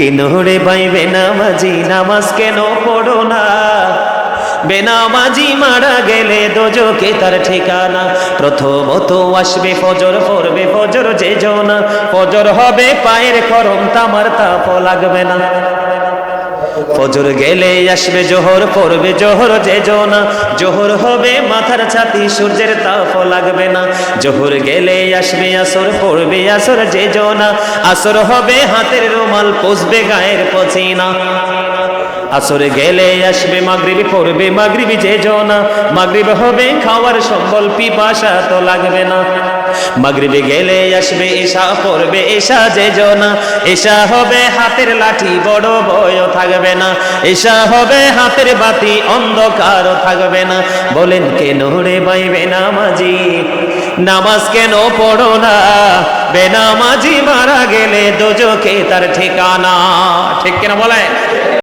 কিনোরে ভাই, বেনামাজি, নামাজ কেন পড়ো না? বেনামাজি মারা গেলে দোজকে তার ঠিকানা। প্রথমত আসবে ফজর, পড়বে ফজর, যে জনা। ফজর হবে পায়ের খরম, তামার তাপ লাগবে না। ফজর গেলে আসবে জোহর, পড়বে জোহর, যে জোনা জোহর হবে মাথার ছাতি, সূর্যের তাপ লাগবে না। জোহর গেলে আসবে আসর, পড়বে আসর, যে জোনা আসর হবে হাতের রুমাল, পুষবে গায়ের পচিনা। আসর গেলে আসবে, মাগরিবি পড়বে, মাগরিবি যে জোনা মাগরিব হবে খাওয়ার সম্বল, পিপাসা তো লাগবে না। মাগরিবে গেলে আসবে এসা পড়বে এসা যে জনা এসা হবে হাতের লাঠি, বড় বয় থাকবে না। এসা হবে হাতের বাতি, অন্ধকারও থাকবে না। বলেন, কেন রে ভাই বেনামাজি? নামাজ কেন পড়ো না? বেনামাজি মারা গেলে দোজকে তার ঠিকানা। ঠিক কিনা বলে